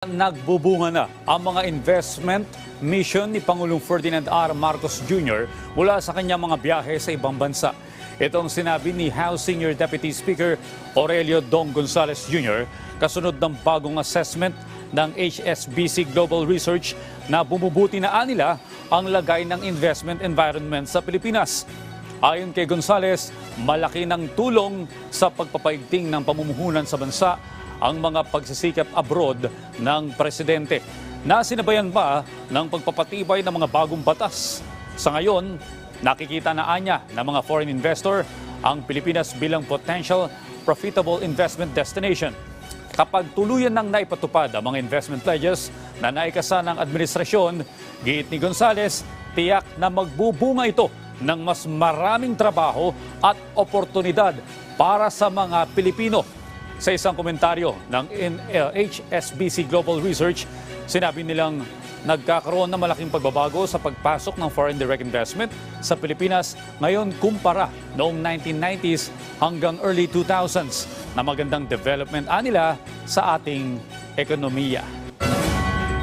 Nagbubunga na ang mga investment mission ni Pangulong Ferdinand R. Marcos Jr. mula sa kanyang mga biyahe sa ibang bansa. Ito ang sinabi ni House Senior Deputy Speaker Aurelio Dong Gonzales Jr. kasunod ng bagong assessment ng HSBC Global Research na bumubuti na nila ang lagay ng investment environment sa Pilipinas. Ayon kay Gonzales, malaki ng tulong sa pagpapaigting ng pamumuhunan sa bansa ang mga pagsisikap abroad ng presidente na sinabayan pa ng pagpapatibay ng mga bagong batas. Sa ngayon, nakikita na anya ng mga foreign investor ang Pilipinas bilang potential profitable investment destination. Kapag tuluyan nang naipatupad ang mga investment pledges na naikasa ng administrasyon, giit ni Gonzales, tiyak na magbubunga ito ng mas maraming trabaho at oportunidad para sa mga Pilipino. Sa isang komentaryo ng in- uh, HSBC Global Research, sinabi nilang nagkakaroon ng malaking pagbabago sa pagpasok ng foreign direct investment sa Pilipinas ngayon kumpara noong 1990s hanggang early 2000s na magandang development anila sa ating ekonomiya.